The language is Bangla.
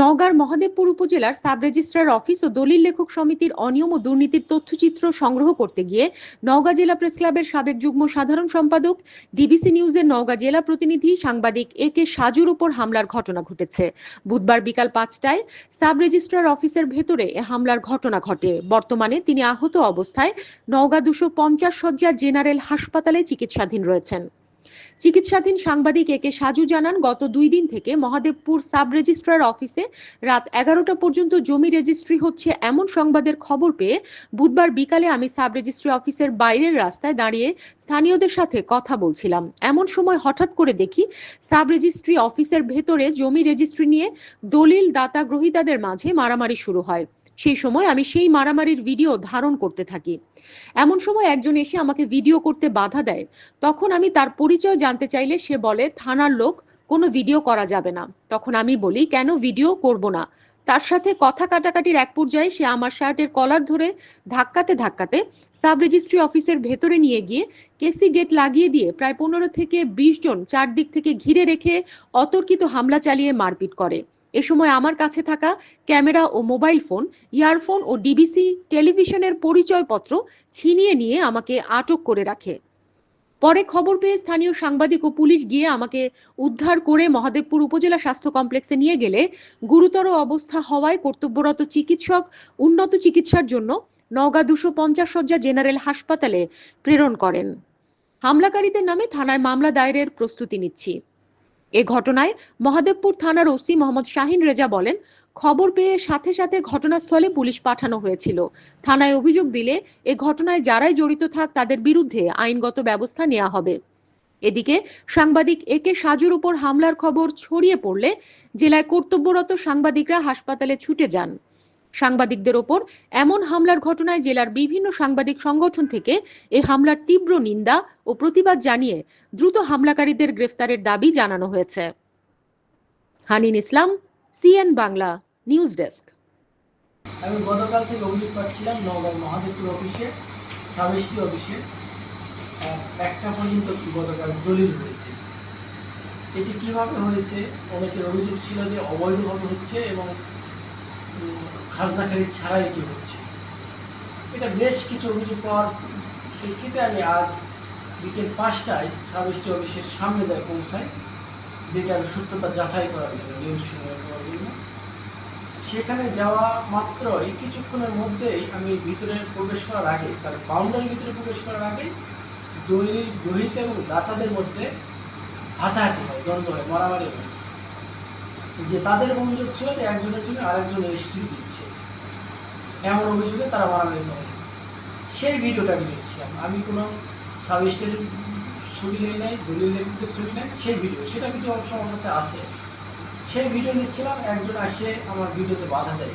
নওগাঁর মহাদেবপুর উপজেলার সাব রেজিস্ট্রার অফিস ও দলিল লেখক সমিতির অনিয়ম ও দুর্নীতির তথ্যচিত্র সংগ্রহ করতে গিয়ে নওগাঁ জেলা প্রেস ক্লাবের সাবেক যুগ্ম সাধারণ সম্পাদক, ডিবিসি নিউজের নওগাঁ জেলা প্রতিনিধি সাংবাদিক এ কে সাজুর উপর হামলার ঘটনা ঘটেছে। বুধবার বিকাল পাঁচটায় সাব রেজিস্ট্রার অফিসের ভেতরে এ হামলার ঘটনা ঘটে। বর্তমানে তিনি আহত অবস্থায় নওগাঁ দুশো পঞ্চাশ শয্যা জেনারেল হাসপাতালে চিকিৎসাধীন রয়েছেন। চিকিৎসাধীন সাংবাদিক একে সাজু জানান, গত দুই দিন থেকে মহাদেবপুর সাব রেজিস্ট্রার অফিসে রাত এগারোটা পর্যন্ত জমি রেজিস্ট্রি হচ্ছে এমন সংবাদের খবর পেয়ে বুধবার বিকালে আমি সাব রেজিস্ট্রি অফিসের বাইরের রাস্তায় দাঁড়িয়ে স্থানীয়দের সাথে কথা বলছিলাম। এমন সময় হঠাৎ করে দেখি সাব রেজিস্ট্রি অফিসের ভেতরে জমি রেজিস্ট্রি নিয়ে দলিল দাতা গ্রহীতাদের মাঝে মারামারি শুরু হয়। সেই সময় আমি সেই মারামারির ভিডিও ধারণ করতে থাকি। এমন সময় একজন এসে আমাকে ভিডিও করতে বাধা দেয়। তখন আমি তার পরিচয় জানতে চাইলে সে বলে, থানার লোক, কোনো ভিডিও করা যাবে না। তখন আমি বলি, কেন ভিডিও করব না? তার সাথে কথা কাটাকাটির এক পর্যায়ে সে আমার শার্টের কলার ধরে ধাক্কাতে ধাক্কাতে সাব রেজিস্ট্রি অফিসের ভেতরে নিয়ে গিয়ে কেসি গেট লাগিয়ে দিয়ে প্রায় পনেরো থেকে বিশ জন চারদিক থেকে ঘিরে রেখে অতর্কিত হামলা চালিয়ে মারপিট করে। এ সময় আমার কাছে থাকা ক্যামেরা ও মোবাইল ফোন, ইয়ারফোন ও ডিবিসি টেলিভিশনের পরিচয়পত্র ছিনিয়ে নিয়ে আমাকে আটক করে রাখে। পরে খবর পেয়ে স্থানীয় সাংবাদিক ও পুলিশ গিয়ে আমাকে উদ্ধার করে মহাদেবপুর উপজেলা স্বাস্থ্য কমপ্লেক্সে নিয়ে গেলে গুরুতর অবস্থা হওয়ায় কর্তব্যরত চিকিৎসক উন্নত চিকিৎসার জন্য নওগাঁ দুশো পঞ্চাশ শয্যা জেনারেল হাসপাতালে প্রেরণ করেন। হামলাকারীদের নামে থানায় মামলা দায়েরের প্রস্তুতি নিচ্ছি। এ ঘটনায় মহাদেবপুর থানার ওসি মোহাম্মদ শাহিন রেজা বলেন, খবর পেয়ে সাথে সাথে ঘটনাস্থলে পুলিশ পাঠানো হয়েছিল। থানায় অভিযোগ দিলে এ ঘটনায় যারাই জড়িত থাক তাদের বিরুদ্ধে আইনগত ব্যবস্থা নেওয়া হবে। এদিকে সাংবাদিক একে সাজুর উপর হামলার খবর ছড়িয়ে পড়লে জেলায় কর্তব্যরত সাংবাদিকরা হাসপাতালে ছুটে যান। সাংবাদিকদের ওপর এমন হামলার ঘটনায় জেলার বিভিন্ন সাংবাদিক সংগঠন থেকে এ হামলার তীব্র নিন্দা ও প্রতিবাদ জানিয়ে দ্রুত হামলাকারীদের গ্রেফতারের দাবি জানানো হয়েছে। Hanin Islam, CN Bangla, news desk. আমি গতকাল থেকে অভিযোগ পাচ্ছিলাম নগর মহাদেবপুর অফিসে সাবেস্টি অফিসে একটা পর্যন্ত গতকাল দলিল হয়েছে। এটি কীভাবে হয়েছে? অনেকের অভিযোগ ছিল যে অবৈধভাবে হচ্ছে এবং উম, খাজনাকারী ছাড়া এটি হচ্ছে। এটা বেশ কিছু অভিযোগ পাওয়ার প্রেক্ষিতে আমি আজ বিকেল পাঁচটায় সাবেস্টি অফিসের সামনে যায় পৌঁছাই যেটার সত্যতা যাচাই করার জন্য নিউজ সংগ্রহ করার জন্য। সেখানে যাওয়া মাত্রই কিছুক্ষণের মধ্যেই আমি ভিতরে প্রবেশ করার আগে তার বাউন্ডারির ভিতরে প্রবেশ করার আগে দৈনিক গ্রহিত এবং দাতাদের মধ্যে হাতাহাতি হয় দ্বন্দ্ব হয় মারামারি হয়। যে তাদের অভিযোগ ছিল যে একজনের জন্য আরেকজন রেজিস্ট্রি দিচ্ছে। এমন অভিযোগে তারা মারামারি করে সেই ভিডিওটা আমি দেখছিলাম। আমি কোনো সাবিস্টের ছবি নেই নাই, দলিল লেখকের ছবি নেই, সেই ভিডিও। সেটা ভিডিও অবশ্য আমার কাছে আসে সেই ভিডিও নিচ্ছিলাম একজন আসে আমার ভিডিওতে বাধা দেয়।